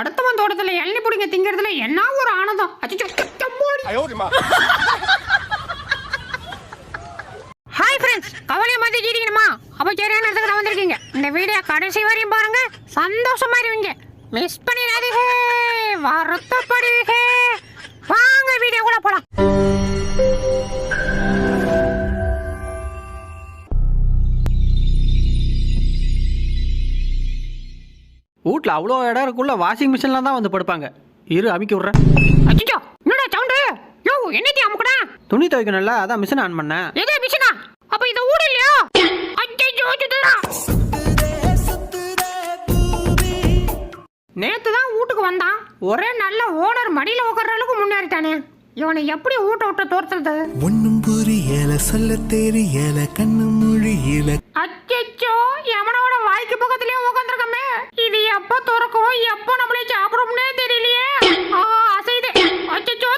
அடுத்தவன் தோட்டத்துல எள்ளி பிடிங்க திங்கிறதுல என்ன ஒரு ஆனந்தம்? ஹாய் ஃப்ரெண்ட்ஸ் கவலையை மாத்திக்கிட்டீங்கம்மா அப்போ சரியான இடத்துக்கு நான் வந்திருக்கீங்க. இந்த வீடியோ கடைசி வரையும் பாருங்க. சந்தோஷமா இருவீங்க. மிஸ் பண்ணிடாதீங்க. வருத்தப்படுவீங்க. வாங்க வீடியோ கூட போலாம். வீட்டில் அவ்வளோ இடம் இருக்குள்ள வாஷிங் மிஷினில் தான் வந்து படுப்பாங்க. இரு அமுக்கி விட்றேன். அச்சோ என்னடா சவுண்டு? யோ என்னத்தி அமுக்கடா? துணி துவைக்கணும்ல அதான் மிஷின் ஆன் பண்ணேன். எதே மிஷினா அப்ப இது ஊடு இல்லையா நேத்து தான் வீட்டுக்கு வந்தான். ஒரே நல்ல ஓனர் மடியில உட்கார்ற அளவுக்கு முன்னேறிட்டானே இவனை எப்படி வீட்டை விட்டு தோர்த்துறது? ஒன்னும் புரியல சொல்ல தெரியல கண்ணு மொழியில அச்சோ எவனோட வாய்க்கு பக்கத்துலயே உட்காந்துருக்கமே இது எப்ப திறக்கும்? எப்ப நம்மளே சாப்பிடும்னே தெரியலையே. ஆ அசைது அச்சோ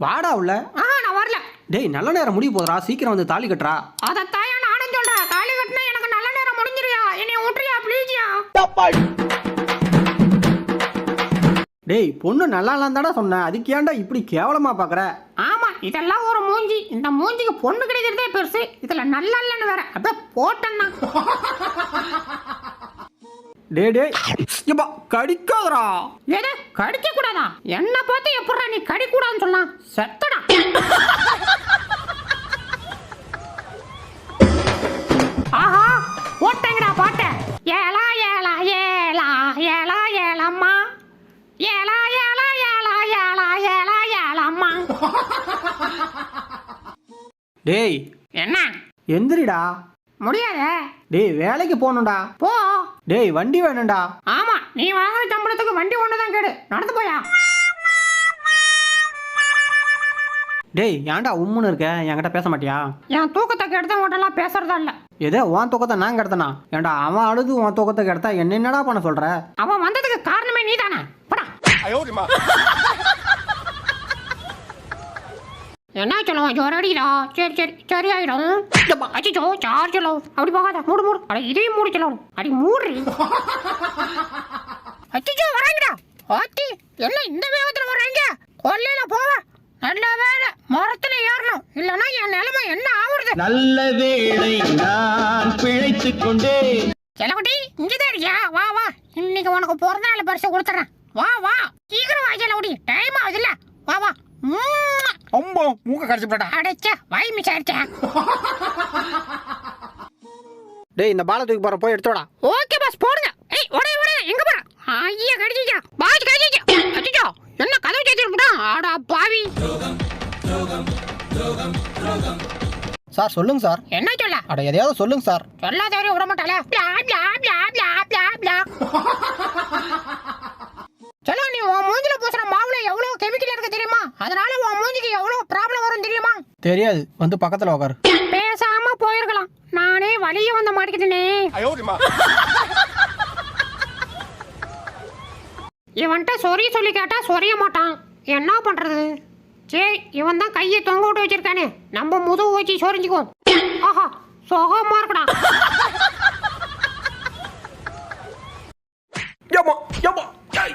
வாடா உள்ள. ஆ நான் வரல. டேய் நல்ல நேரம் முடிய போதுடா. சீக்கிரம் வந்து தாலி கட்டுறா. அத தாயா நானும் சொல்றேன். தாலி கட்டினா எனக்கு நல்ல நேரம் முடிஞ்சிருயா? என்னை விட்டுறியா ப்ளீஸ்யா டேய் பொண்ணு நல்லா தானே சொன்னேன் அதுக்கு ஏன்டா இப்படி கேவலமா பார்க்குற ஆமா இதெல்லாம் ஒரு மூஞ்சி. இந்த மூஞ்சிக்கு பொண்ணு கிடைக்கிறதே பெருசு. இதுல நல்லா இல்லைன்னு வேற. அப்படியே போட்டேன்னா. டே டேய் எப்பா கடிக்காதடா. எது கடிக்க கூடாதா என்ன பார்த்து எப்படா நீ கடி கூடாதுன்னு சொல்லலாம் செத்தடா. டேய். என்ன? எந்திரிடா. முடியாதே. டேய் வேலைக்கு போகணும்டா. போ. டேய் வண்டி வேணும்டா. ஆமா நீ வாங்குற சம்பளத்துக்கு வண்டி ஒன்று தான் கேடு. நடந்து போயா. டேய் ஏன்டா உம்முன்னு இருக்க? என்கிட்ட பேச மாட்டியா? என் தூக்கத்தை கெடுத்தவங்கள்ட்டலாம் பேசுறதா இல்ல. எதோ உன் தூக்கத்தை நான் கெடுத்தனா? ஏன்டா அவன் அழுது உன் தூக்கத்தை கெடுத்தா என்ன என்னடா பண்ண சொல்ற? அவன் வந்ததுக்கு காரணமே நீதானே. போடா. என்ன சொல்லுவான் ஜோர் அடிக்கிறா சரி சரி சரி ஆயிடும் அச்சோ சார் சொல்லும் அப்படி போகாத. மூடு மூடு. அட இதையும் மூடி சொல்லணும் அடி மூடு அச்சோ வராங்கடா. ஆத்தி எல்லாம் இந்த வேகத்துல வர்றாங்க? கொல்லையில போவ. நல்ல வேலை. மரத்துல ஏறணும். இல்லனா என் நிலைமை என்ன ஆகுறது நல்ல வேளை நான் பிழைத்துக் கொண்டேன். செல்லக்குட்டி இங்கதான் இருக்கியா? வா வா. இன்னைக்கு உனக்கு பிறந்த நாள் பரிசு கொடுத்துறேன் வா வா. சீக்கிரம் வா செல்லக்குட்டி டைம் ஆகுதுல்ல. வா வா. அம்மா மூக்க கடிச்சு போட்டா. அடைச்சா வாய் மிச்சாரிச்சா டேய் இந்த பாலை தூக்கி போற போய் எடுத்துடா ஓகே பாஸ் போடுங்க. ஏய் ஓடே ஓடே எங்க போற? ஐயா கடிச்சிச்சா பாஸ் கடிச்சிச்சா அச்சோ என்ன கதவு போட்டான் ஆடா பாவி. சார் சொல்லுங்க சார். என்ன சொல்ல? அட எதையாவது சொல்லுங்க சார். சொல்லாதவரையும் விட மாட்டாளே தெரியாது. வந்து பக்கத்துல உக்காரு. பேசாம போயிருக்கலாம். நானே வழிய வந்த மாட்டிக்கிட்டேனே. இவன்கிட்ட சொறி சொல்லி கேட்டா சொரிய மாட்டான். என்ன பண்றது? சரி இவன் தான் கையை தொங்க விட்டு வச்சிருக்கானே. நம்ம முதுகு வச்சு சொரிஞ்சுக்குவோம். ஆஹா சுகமா இருக்கடா. ஏமா ஏமா ஏய்,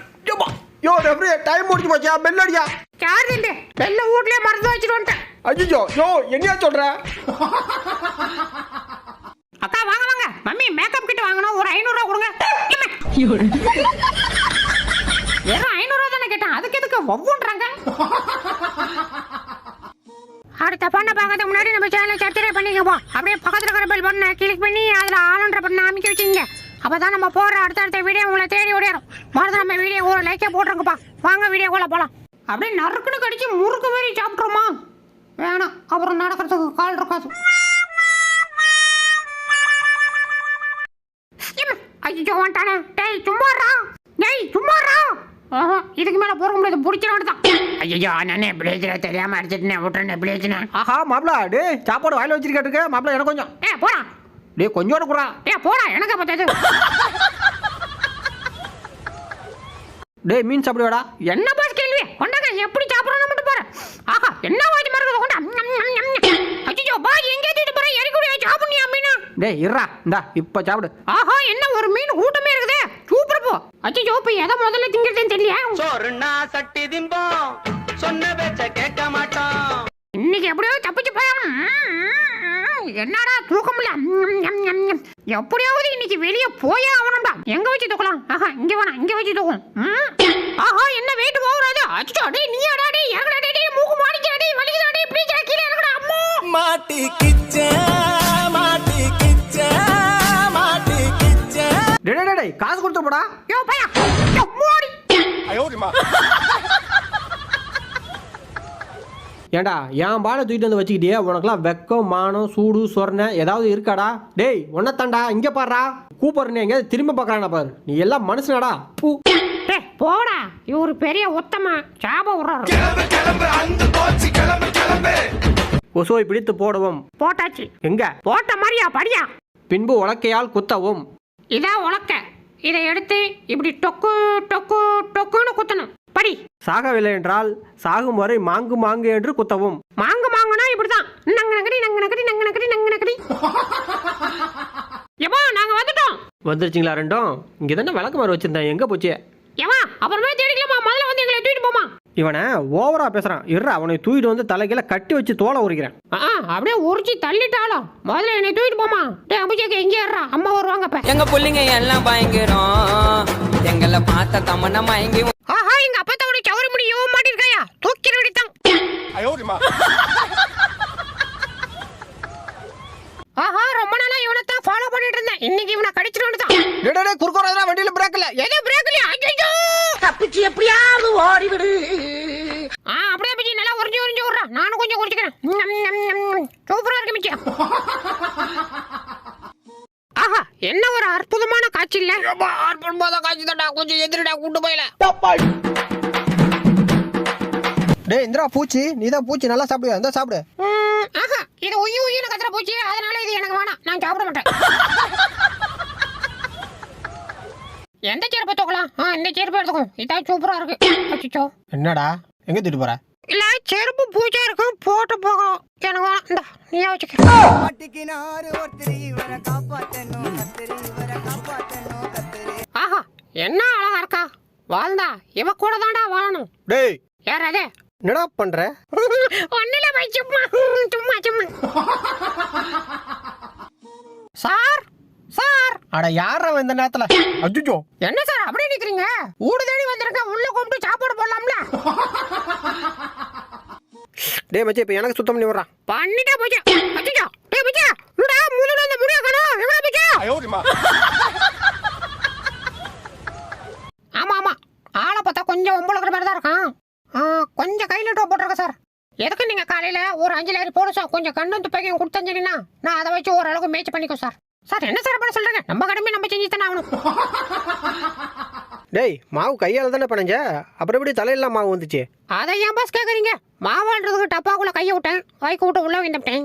யோ ரெஃப்ரி டைம் முடிஞ்சு போச்சா. பெல் அடியா. யார் இல்லை பெல்ல வீட்லயே மறந்து வச்சிட்டு அஜிஜோ யோ என்னையா சொல்ற? அக்கா வாங்க வாங்க. மம்மி மேக்கப் கிட்ட வாங்கணும். ஒரு ஐநூறுரூவா கொடுங்க. இம்மா. வெறும் ஐநூறுரூவா தானே கேட்டேன். அதுக்கு எதுக்கு ஒவ்வொன்றாங்க? அடுத்த பண்ண பார்க்கறதுக்கு முன்னாடி நம்ம சேனலை சப்ஸ்கிரைப் பண்ணிக்கப்போ அப்படியே பக்கத்தில் இருக்கிற பெல் பட்டனை கிளிக் பண்ணி அதில் ஆளுன்ற பட்டனை அமைக்க வச்சுங்க அப்போ தான் நம்ம போடுற அடுத்தடுத்த வீடியோ உங்களை தேடி ஓடிடும். மறந்து நம்ம வீடியோ ஒரு லைக்கே போட்டுருங்கப்பா. வாங்க வீடியோக்குள்ளே போகலாம் அப்படியே நறுக்குன்னு கடிச்சு முறுக்கு மாதிரி சாப்பிட்டு இருக்காது ஐயோ வந்துட்டானே டேய் சும்மாறா டேய் சும்மாறா ஆஹா இதுக்கு மேல போற முடியாது. புடிச்சிட தான் ஐயோ நானே பிளேஜ்ல தெரியாம அடிச்சிட்டேன் விட்டுறேன் பிளேஜ்னு ஆஹா மாப்பிள டேய் சாப்பாடு வாயில வச்சிருக்காட்டுக்க மாப்பிள எனக்கு கொஞ்சம். ஏ போடா. டேய் கொஞ்சோட குறா ஏ போடா. எனக்கு பத்தாது டேய் மீன் சாப்பிடுவாடா. என்ன பாஸ் கேள்வி? கொண்டாங்க எப்படி சாப்பிடணும் மட்டும் போற ஆஹா என்ன ஐயோ பாஜி எங்கே தூக்கிட்டு போறேன். இறக்கி விடியா சாப்பிடுனியா மீனா? டேய் இருடா இந்தா இப்போ சாப்பிடு. ஆஹா என்ன ஒரு மீன் கூட்டமே இருக்குதே. சூப்பர் போ. அச்சோ இப்போ எதை முதல்ல திங்கிறதுன்னு தெரியல சோறுனா சட்டி திம்போம். சொன்ன பேச்ச கேட்க மாட்டோம். இன்னைக்கு எப்படியோ தப்பிச்சு போயிடணும் என்னடா தூக்கம் இல்ல எப்படியாவது இன்னைக்கு வெளியே போயே ஆகணும்டா. எங்க வச்சு தூக்கலாம்? ஆஹா இங்க வேணாம் இங்க வச்சு தூக்கும். ஆஹா என்ன வெயிட் போகுறது அச்சோ டேய் நீ அடா டேய். காசு கொடுத்து போடா. ஏண்டா என் பாலை தூக்கிட்டு வந்து வச்சுக்கிட்டே உனக்குலாம் வெக்கம் மானம் சூடு சொர்ண ஏதாவது இருக்காடா? டேய் உன்னத்தாண்டா இங்க பாடுறா கூப்பிடுறேன் எங்கேயாவது திரும்ப பார்க்கறானா பாரு. நீ எல்லாம் மனுஷனடா. பூ. போடா. இவரு பெரிய உத்தமா சாபம் விடுறாரு கொசுவை பிடித்து போடவும். போட்டாச்சு. எங்க? போட்ட மாதிரியா படியா? பின்பு உலக்கையால் குத்தவும். இதான் உலக்க. இதை எடுத்து இப்படி டொக்கு டொக்கு டொக்குன்னு குத்தணும். படி. சாகவில்லை என்றால் சாகும் வரை மாங்கு மாங்கு என்று குத்தவும். மாங்கு மாங்குனா இப்படிதான். நங்க நகடி நங்க நகடி நங்க நகடி நங்க நகடி எவா நாங்க வந்துட்டோம். வந்துருச்சுங்களா ரெண்டும்? இங்கே தானே விளக்கு மாதிரி வச்சிருந்தேன். எங்கே போச்சு? எவா அப்புறமே தேடிக்கலாமா? முதல்ல வந்து எங்களை தூக்கிட்டு போமா? இவனை ஓவரா பேசுறான். இருடா அவனை தூக்கிட்டு வந்து தலைக்கீழ கட்டி வச்சு தோலை உரிக்கிறேன். ஆ அப்படியே உரிச்சு தள்ளிட்டாலும் முதல்ல என்னை தூக்கிட்டு போமா டேய் அபிஷேக் எங்கே ஏறா அம்மா வருவாங்க இப்ப. எங்க புள்ளைங்க எல்லாம் பயங்கரம். எங்களை பார்த்த தமன்னா மயங்கி ஆஹா எங்க அப்பத்தோட சவரி முடியவும் மாட்டிருக்காயா? தூக்கி நடித்தான் நானும் கொஞ்சம் ம். சூப்பரா இருக்கு மிச்சி ஆஹா என்ன ஒரு அற்புதமான காட்சி இல்ல அற்புதமான காட்சி தான்டா கொஞ்சம் எதிரிடா கூட்டு போயில. டேய் இந்திரா பூச்சி நீ தான் பூச்சி நல்லா சாப்பிடுவா இந்த சாப்பிடு. ம், ஆஹா இது உயி உயின்னு கத்துற போச்சு அதனால இது எனக்கு வேணாம். நான் சாப்பிட மாட்டேன். எந்த செருப்பு தூக்கலாம்? ஆ இந்த செருப்பு எடுத்துக்கோ. இதான் சூப்பரா இருக்கு. என்னடா? எங்க தூக்கிட்டு போற? இல்ல செருப்பு பூஜை இருக்கு போட்டு போகும் எனக்கு இந்த நீயே வச்சுக்க. மாட்டிக்கினாரு ஒருத்தர் இவரை காப்பாத்தணும் கத்திரி இவரை காப்பாத்தணும் கத்திரி. ஆஹா என்ன அழகா இருக்கா? வாழ்ந்தா இவ கூட தான்டா வாழணும். டேய். யார் அதே? என்னடா பண்ற? ஒன்னில போய் சும்மா சும்மா சும்மா. Sir sir. அட யாரா இந்த நேரத்துல? அஜுஜோ. என்ன சார் அப்படியே நிக்கிறீங்க? ஊடு தேடி வந்திருக்கேன் உள்ள கூப்பிட்டு சாப்பாடு போடலாம்ல. டே மச்சி இப்போ எனக்கு சுத்தம் பண்ணி விட்றான் பண்ணிட்டே போச்சு? மச்சியா டே மச்சியா லுடா மூணுல அந்த முடிய காணோம்? எங்கடா மச்சியா ஆமா ஆமா. ஆளை பார்த்தா கொஞ்சம் ஒம்பளுக்கிற மாதிரி தான் இருக்கான். கொஞ்சம் கையில் டோ போட்டிருக்க சார். எதுக்கு நீங்கள் காலையில் ஒரு அஞ்சு லாரி போடும் சார். கொஞ்சம் கண்ணு துப்பாக்கியும் கொடுத்தஞ்சினா நான் அதை வச்சு ஓரளவுக்கு மேய்ச்சி பண்ணிக்கோ சார். சார் என்ன சார் பண்ண சொல்கிறீங்க நம்ம கடமை நம்ம செஞ்சு தானே ஆகணும். டேய் மாவு கையால் தானே பண்ணஞ்ச அப்புறம் எப்படி தலையெல்லாம் மாவு வந்துச்சு? அதை ஏன் பாஸ் கேட்குறீங்க மாவான்றதுக்கு டப்பாக்குள்ளே கையை விட்டேன். வாய்க்கு விட்டு உள்ளே வந்துட்டேன்